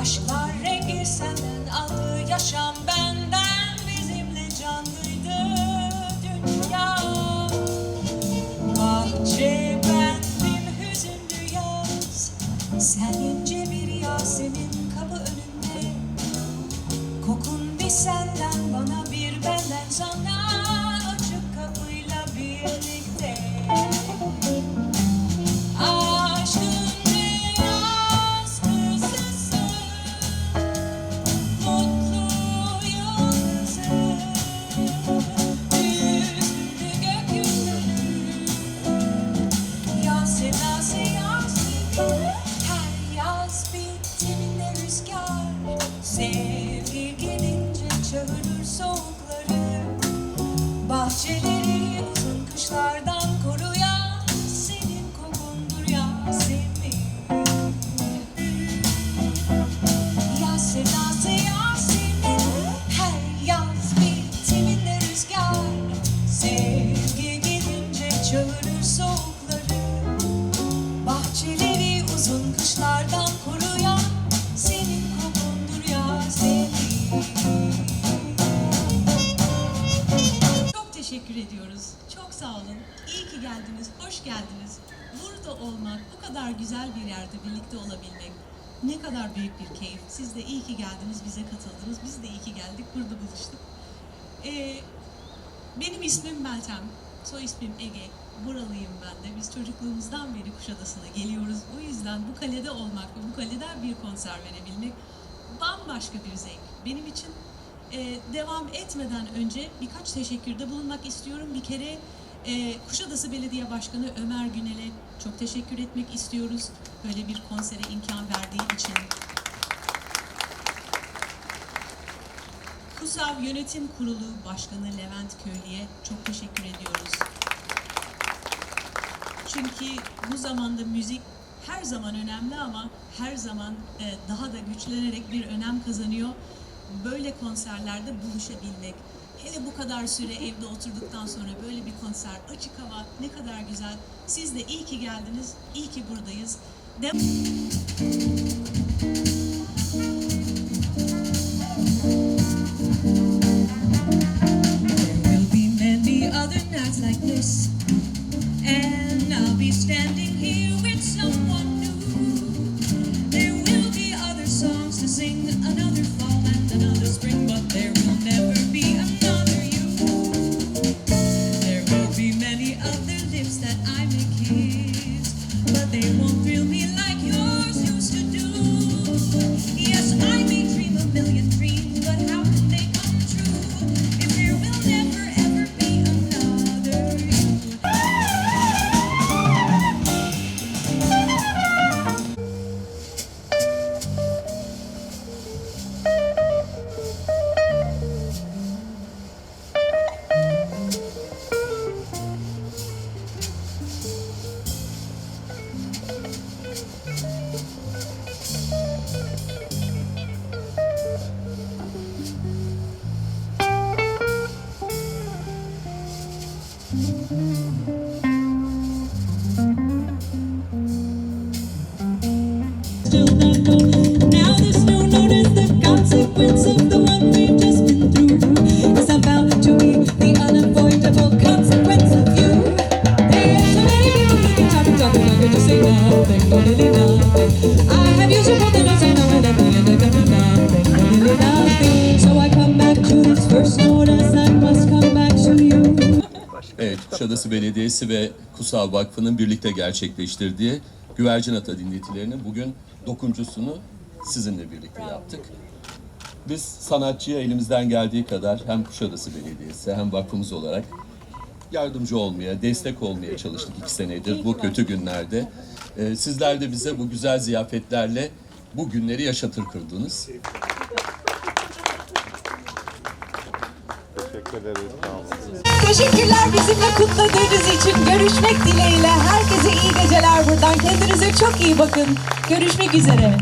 Yıllar rengi senden aldı yaşam benden bizimle canlıydı. Dünya Bahçe bendim hüzünlü yaz Sen ince bir Yasemin ediyoruz. Çok sağ olun. İyi ki geldiniz. Hoş geldiniz. Burada olmak, bu kadar güzel bir yerde birlikte olabilmek ne kadar büyük bir keyif. Siz de iyi ki geldiniz, bize katıldınız. Biz de iyi ki geldik, burada buluştuk. Ee, benim ismim Meltem, soy ismim Ege. Buralıyım ben de. Biz çocukluğumuzdan beri Kuşadası'na geliyoruz. O yüzden bu kalede olmak ve bu kaleden bir konser verebilmek bambaşka bir zevk. Benim için e, devam etmeden önce birkaç teşekkürde bulunmak istiyorum. Bir kere e, Kuşadası Belediye Başkanı Ömer Günel'e çok teşekkür etmek istiyoruz. Böyle bir konsere imkan verdiği için. KUSAV Yönetim Kurulu Başkanı Levent Köylü'ye çok teşekkür ediyoruz. Çünkü bu zamanda müzik her zaman önemli ama her zaman e, daha da güçlenerek bir önem kazanıyor. Böyle konserlerde buluşabilmek, hele bu kadar süre evde oturduktan sonra böyle bir konser, açık hava ne kadar güzel. Siz de iyi ki geldiniz, iyi ki buradayız. De- There will be many other nights like this, and I'll be standing here with someone Still Evet, Kuşadası Belediyesi ve Kutsal Vakfı'nın birlikte gerçekleştirdiği Güvercin Ata dinletilerinin bugün dokuncusunu sizinle birlikte yaptık. Biz sanatçıya elimizden geldiği kadar hem Kuşadası Belediyesi hem vakfımız olarak yardımcı olmaya, destek olmaya çalıştık iki senedir bu kötü günlerde. Ee, sizler de bize bu güzel ziyafetlerle bu günleri yaşatır kırdınız. Teşekkür ederiz. Sağ olun. Teşekkürler bizimle kutladığınız için. Görüşmek dileğiyle. Herkese iyi geceler buradan. Kendinize çok iyi bakın. Görüşmek üzere.